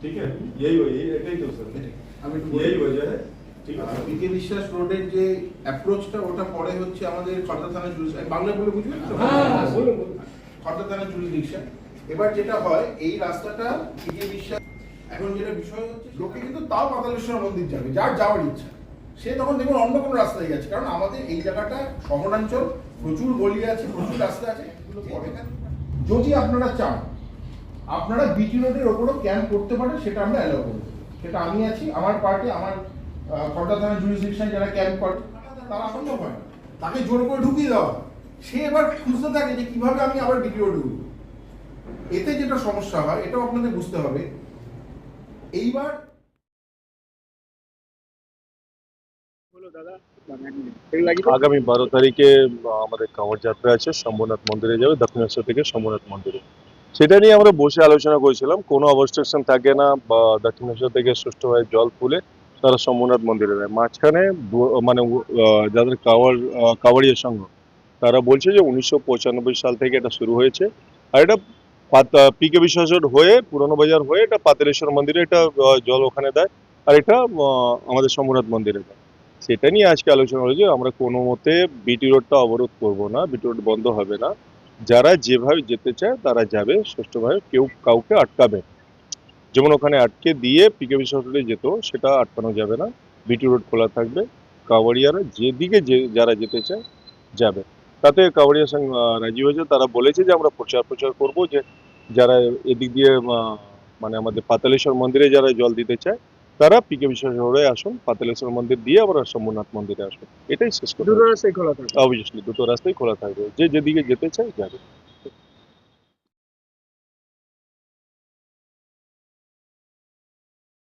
ठीक है यही वही এটাই তো স্যার আমি একটু यही বলি। वजह है ठीक है सर? পিকে বিশ্বাস রোডের যে অ্যাপ্রোচটা ওটা পরে হচ্ছে আমাদের খর্দা থানা জুরিস বাংলা বলে বুঝবেন তো হ্যাঁ, বলুন, বলুন। খর্দা থানা জুরিসডিকশন এবার যেটা হয় এই রাস্তাটা পিকে বিশ্বাস এখন যেটা বিষয় হচ্ছে লোকে কিন্তু তাও পাতালেশ্বর মন্দির যাবে যার যাওয়ার ইচ্ছা সে তখন দেখুন অন্য কোনো রাস্তায় গেছে কারণ আমাদের এই জায়গাটা শহরাঞ্চল প্রচুর গলি আছে প্রচুর রাস্তা আছে এগুলো পরে যদি আপনারা চান আপনারা বিটি রোডের ওপরও ক্যাম্প করতে পারেন সেটা আমরা অ্যালাউ করব সেটা আমি আছি আমার পার্টি আমার খর্দা থানা জুরিসডিকশন যারা ক্যাম্প করে তারা সম্ভব হয় তাকে জোর করে ঢুকিয়ে দেওয়া সে এবার খুঁজতে থাকে যে কীভাবে আমি আবার বিটি রোড ঢুকবো। এতে যেটা সমস্যা হয় এটাও আপনাদের বুঝতে হবে। এইবার আগামী বারো তারিখে আমাদের কাঁওয়ার যাত্রা আছে শম্ভুনাথ মন্দিরে যাবে দক্ষিণেশ্বর থেকে শম্ভুনাথ মন্দিরে। সেটা নিয়ে আমরা বসে আলোচনা করেছিলাম। কোনো অবস্ট্রাকশন থাকে না বা দক্ষিণেশ্বর থেকে সুষ্ঠুভাবে জল তুলে তারা শম্ভুনাথ মন্দিরে দেয় মাঝখানে মানে যাদের কাওয়ার আহ, সংঘ তারা বলছে যে উনিশশো পঁচানব্বই সাল থেকে এটা শুরু হয়েছে। আর এটা পিকে বিশ্বাসের হয়ে পুরনো বাজার হয়ে এটা পাতালেশ্বর মন্দিরে এটা জল ওখানে দেয়। আর এটা আমাদের শম্ভুনাথ মন্দিরে দেয়। সেটা নিয়ে আজকে আলোচনা হলো যে আমরা কোনো মতে বিটি রোডটা অবরোধ করব না বিটি রোড বন্ধ হবে না। যারা যেভাবে যেতে চায় তারা যাবে, সুষ্ঠুভাবে কেউ কাউকে আটকাবে যেমন ওখানে আটকে দিয়ে পিকে বিশ্ববিদ্যালয়ে যেত, সেটা আটকানো যাবে না। বিটি রোড খোলা থাকবে কাওয়াড়িয়ারা যেদিকে যে, যারা যেতে চায় যাবে। তাতে কাওয়াড়িয়া সঙ্গে রাজি হয়েছে। তারা বলেছে যে আমরা প্রচার প্রচার করব যে, যারা এদিক দিয়ে মানে আমাদের পাতালেশ্বর মন্দিরে যারা জল দিতে চায় তারা পিকে বিশ্বাস হয়ে আসুন পাতালেশ্বর মন্দির দিয়ে আবার শম্ভুনাথ মন্দিরে আসুন। এটাই শেষ দুটো রাস্তাই খোলা থাকবে। অবভিয়াসলি দুটো রাস্তায় খোলা থাকবে। যে যেদিকে যেতে চায় যাবে।